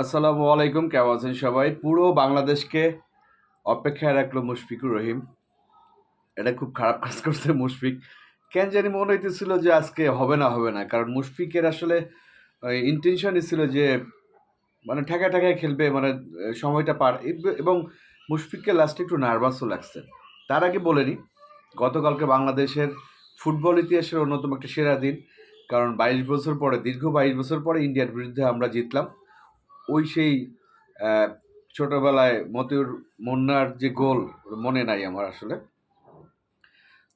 আসসালামু আলাইকুম, কেমন আছেন সবাই? পুরো বাংলাদেশকে অপেক্ষায় রাখল মুশফিকুর রহিম। এটা খুব খারাপ কাজ করছে মুশফিক। কেন জানি মনে হইতেছিল যে আজকে হবে না হবে না। কারণ মুশফিকের আসলে ইন্টেনশনই ছিল যে মানে ঠেকা ঠেকায় খেলবে মানে সময়টা পার। এবং মুশফিককে লাস্টে একটু নার্ভাসও লাগছে। তার আগে বলেনি গতকালকে বাংলাদেশের ফুটবল ইতিহাসের অন্যতম একটা সেরা দিন। কারণ বাইশ বছর পরে, দীর্ঘ বাইশ বছর পরে ইন্ডিয়ার বিরুদ্ধে আমরা জিতলাম। ওই সেই ছোটবেলায় মতিউর মুন্নার যে গোল, মনে নাই আমার আসলে।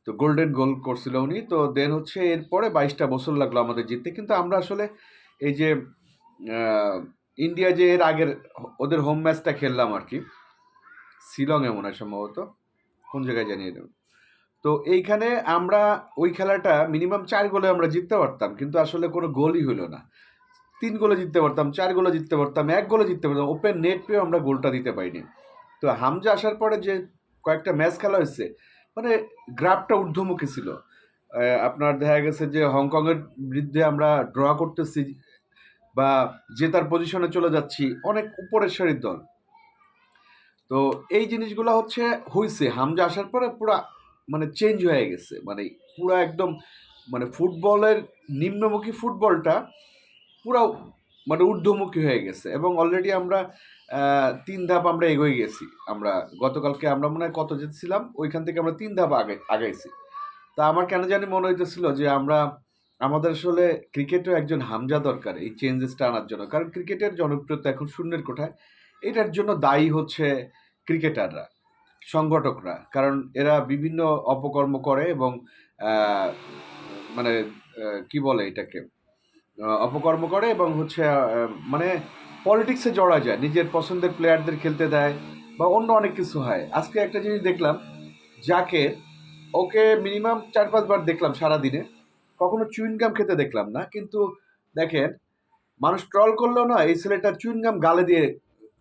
তো গোল্ডেন গোল করছিল উনি। তো দেন হচ্ছে এরপরে বাইশটা বছর লাগল আমাদের জিততে। কিন্তু আমরা আসলে এই যে ইন্ডিয়া যে এর আগের, ওদের হোম ম্যাচটা খেললাম আর কি, শিলংয়ে মনে হয় সম্ভবত। কোন জায়গায় জানিয়ে এটা তো এইখানে আমরা ওই খেলাটা মিনিমাম চার গোলে আমরা জিততে পারতাম। কিন্তু আসলে কোনো গোলই হলো না। তিন গোলে জিততে পারতাম, চার গোলে জিততে পারতাম, এক গোলে জিততে পারতাম, ওপেন নেট পেয়েও আমরা গোলটা দিতে পারিনি। তো হামজা আসার পরে যে কয়েকটা ম্যাচ খেলা হয়েছে মানে গ্রাফটা ঊর্ধ্বমুখী ছিল। আপনার দেখা গেছে যে হংকংয়ের বিরুদ্ধে আমরা ড্র করতেছি বা জেতার পজিশনে চলে যাচ্ছি, অনেক উপরের সারির দল। তো এই জিনিসগুলো হচ্ছে হয়েছে হামজা আসার পরে পুরো মানে চেঞ্জ হয়ে গেছে। মানে পুরা একদম মানে ফুটবলের নিম্নমুখী ফুটবলটা পুরো মানে ঊর্ধ্বমুখী হয়ে গেছে এবং অলরেডি আমরা তিন ধাপ আমরা এগিয়ে গেছি। আমরা গতকালকে আমরা মনে হয় কত জিতছিলাম? ওইখান থেকে আমরা তিন ধাপ আগে, আগাইছি। তা আমার কেন জানি মনে হইতেছিল যে আমরা, আমাদের আসলে ক্রিকেটেও একজন হামজা দরকার এই চেঞ্জেসটা আনার জন্য। কারণ ক্রিকেটের জনপ্রিয়তা এখন শূন্যের কোঠায়। এটার জন্য দায়ী হচ্ছে ক্রিকেটাররা, সংগঠকরা। কারণ এরা বিভিন্ন অপকর্ম করে এবং মানে কি বলে এটাকে? অপকর্ম করে এবং হচ্ছে মানে পলিটিক্সে জড়া যায়, নিজের পছন্দের প্লেয়ারদের খেলতে দেয় বা অন্য অনেক কিছু হয়। আজকে একটা জিনিস দেখলাম, যাকে ওকে মিনিমাম চার পাঁচবার দেখলাম সারা দিনে কখনো চুইনগাম খেতে দেখলাম না, কিন্তু দেখেন, মানুষ ট্রল করলেও না, এই ছেলেটা চুইনগাম গালে দিয়ে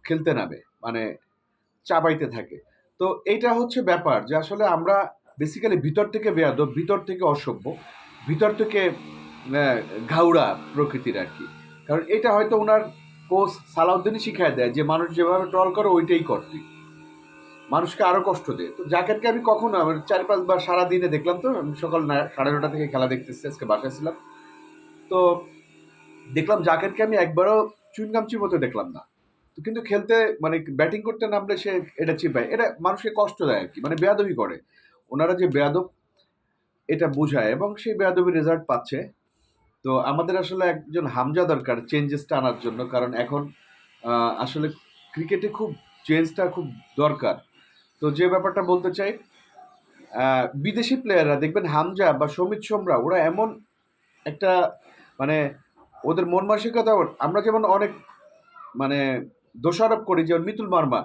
খেলতে নামে মানে চাবাইতে থাকে। তো এইটা হচ্ছে ব্যাপার যে আসলে আমরা বেসিক্যালি ভিতর থেকে বেয়াদব, ভিতর থেকে অসভ্য, ভিতর থেকে ঘাউড়া প্রকৃতির আর কি। কারণ এটা হয়তো ওনার কোচ সালাউদ্দিনই শিখায় দেয় যে, মানুষ যেভাবে ট্রল করে, ওইটাই করতে মানুষকে আরও কষ্ট দেয় তো জাকেরকে আমি কখনো আমার চার পাঁচবার সারা দিনে দেখলাম তো, আমি সকাল সাড়ে নটা থেকে খেলা দেখতেছি, আজকে বাসায় ছিলাম। তো দেখলাম জাকেরকে আমি একবারও চুইনগাম চিবোতে দেখলাম না। তো কিন্তু খেলতে মানে ব্যাটিং করতে নামলে সে এটা চিপায়। এটা মানুষকে কষ্ট দেয় আর কি মানে বেয়াদবি করে। ওনারা যে বেয়াদব, এটা বোঝায় এবং সেই বেয়াদবির রেজাল্ট পাচ্ছে। তো আমাদের আসলে একজন হামজা দরকার চেঞ্জেসটা আনার জন্য। কারণ এখন আসলে ক্রিকেটে খুব চেঞ্জটা খুব দরকার। তো যে ব্যাপারটা বলতে চাই বিদেশি প্লেয়াররা দেখবেন হামজা বা সমিত সোমরা, ওরা এমন একটা মানে ওদের মন মানসিকতা, আমরা যেমন অনেক মানে দোষারোপ করি, যেমন মিতুল মার্মা।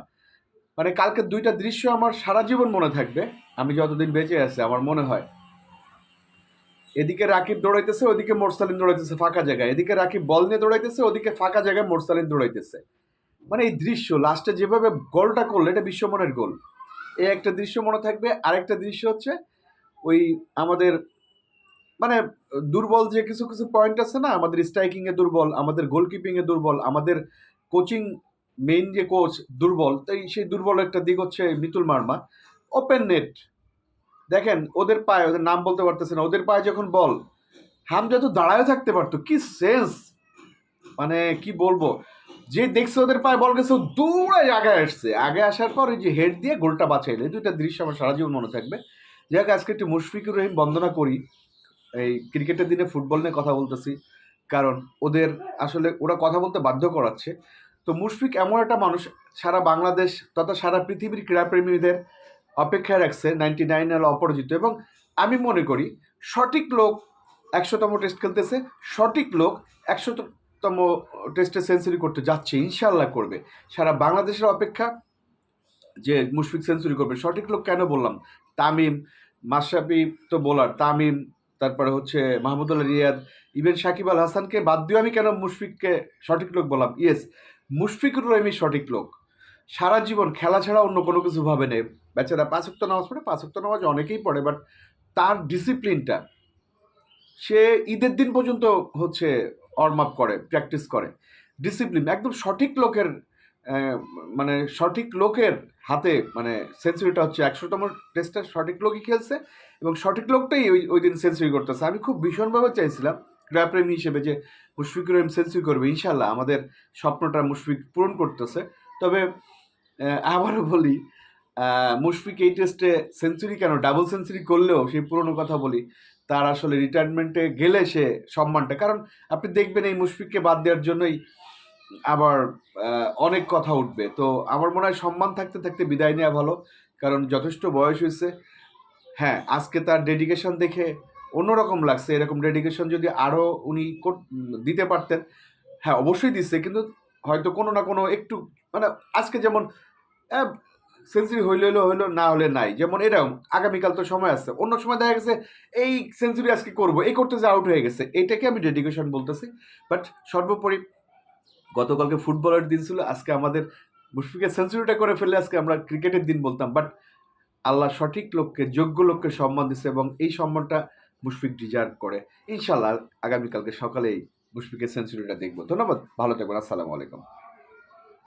মানে কালকে দুইটা দৃশ্য আমার সারা জীবন মনে থাকবে। আমি যতদিন বেঁচে আছি, আমার মনে হয়। এদিকে রাকিব দৌড়াইতেছে, ওদিকে মোরসালিন দৌড়াইতেছে ফাঁকা জায়গায়। এদিকে রাকিব বল নিয়ে দৌড়াইতেছে, ওদিকে ফাঁকা জায়গায় মোরসালিন দৌড়াইতেছে। মানে এই দৃশ্য লাস্টে যেভাবে গোলটা করল, এটা বিশ্বমনের গোল। এই একটা দৃশ্য মনে থাকবে, আরেকটা দৃশ্য হচ্ছে ওই আমাদের মানে দুর্বল যে কিছু কিছু পয়েন্ট আছে না, আমাদের স্ট্রাইকিং এ দুর্বল, আমাদের গোলকিপিং এ দুর্বল, আমাদের কোচিং মেইন যে কোচ দুর্বল, তাই সেই দুর্বল একটা দিক হচ্ছে মিতুল মার্মা। ওপেন নেট দেখেন, ওদের পায়ে, ওদের নাম বলতে পারতেছে না। ওদের পায়ে যখন বল, হামজা তো দাঁড়ায় থাকতে পারতো। কি সেন্স মানে কি বলব? যে দেখছে ওদের পায়ে বল গেছে দৌড়ায় আগে আসছে। আগে আসার পর ওই যে হেড দিয়ে গোলটা বাঁচাইলে দুইটা দৃশ্য আমার সারা জীবন মনে থাকবে। যাক আজকে একটু মুশফিকুর রহিম বন্দনা করি। এই ক্রিকেটের দিনে ফুটবল নিয়ে কথা বলতেছি, কারণ ওদের আসলে ওরা কথা বলতে বাধ্য করাচ্ছে। তো মুশফিক এমন একটা মানুষ, সারা বাংলাদেশ তথা সারা পৃথিবীর ক্রীড়াপ্রেমীদের অপেক্ষায় রাখছে নাইনটি নাইন হল অপরাজিত। এবং আমি মনে করি, সঠিক লোক একশোতম টেস্ট খেলতেছে, সঠিক লোক একশোতম টেস্টে সেঞ্চুরি করতে যাচ্ছে ইনশাল্লাহ করবে। সারা বাংলাদেশের অপেক্ষা যে মুশফিক সেঞ্চুরি করবে, সঠিক লোক কেন বললাম? তামিম, মাশরাফি তো বোলার তামিম, তারপরে হচ্ছে মাহমুদুল্লাহ রিয়াদ ইভেন সাকিব আল হাসানকে বাদ দিয়ে আমি কেন মুশফিককে সঠিক লোক বললাম? ইয়েস মুশফিকুর রহিমই সঠিক লোক। সারা জীবন খেলা ছাড়া অন্য কোনো কিছু ভাবে নেই। বেচারা পাঁচক্ত নামাজ পড়ে, পাঁচক্ত নামাজ অনেকেই পড়ে বাট তার ডিসিপ্লিনটা সে ঈদের দিন পর্যন্ত হচ্ছে অর্ম আপ করে প্র্যাকটিস করে। ডিসিপ্লিন একদম সঠিক লোকের মানে সঠিক লোকের হাতে মানে সেঞ্চুরিটা হচ্ছে একশোতম টেস্টটা সঠিক লোকই খেলছে এবং সঠিক লোকটাই ওই ওই দিন সেঞ্চুরি করতেছে। আমি খুব ভীষণভাবে চাইছিলাম ক্রীড়াপ্রেমী হিসেবে যে মুশফিকুর রহিম সেঞ্চুরি করবে। ইনশাল্লাহ আমাদের স্বপ্নটা মুশফিক পূরণ করতেছে। তবে আবারও বলি মুশফিক এই টেস্টে সেঞ্চুরি কেন? ডাবল সেঞ্চুরি করলেও সেই পুরনো কথা বলি, তার আসলে রিটায়ারমেন্টে গেলে সে সম্মানটা। কারণ আপনি দেখবেন এই মুশফিককে বাদ দেওয়ার জন্যই আবার অনেক কথা উঠবে। তো আমার মনে হয় সম্মান থাকতে থাকতে বিদায় নেওয়া ভালো, কারণ যথেষ্ট বয়স হয়েছে। হ্যাঁ আজকে তার ডেডিকেশন দেখে অন্যরকম লাগছে। এরকম ডেডিকেশন যদি আরও উনি দিতে পারতেন হ্যাঁ অবশ্যই দিচ্ছে। কিন্তু হয়তো কোনো না কোনো একটু মানে আজকে যেমন সেঞ্চুরি হইলে হইল হইল, না হলে নাই। যেমন এরকম, আগামীকাল তো সময় আছে। অন্য সময় দেখা গেছে, এই সেঞ্চুরি আজকে করব, এই করতে যে আউট হয়ে গেছে এইটাকে আমি ডেডিকেশন বলতেছি। বাট সর্বোপরি, গতকালকে ফুটবলের দিন ছিল, আজকে আমাদের মুশফিকের সেঞ্চুরিটা করে ফেললে আজকে আমরা ক্রিকেটের দিন বলতাম। বাট আল্লাহ সঠিক লোককে, যোগ্য লোককে সম্মান দিচ্ছে এবং এই সম্মানটা মুশফিক ডিজার্ভ করে। ইনশাল্লাহ আগামীকালকে সকালেই মুশফিকের সেঞ্চুরিটা দেখব। ধন্যবাদ, ভালো থাকবেন, আসসালামু আলাইকুম।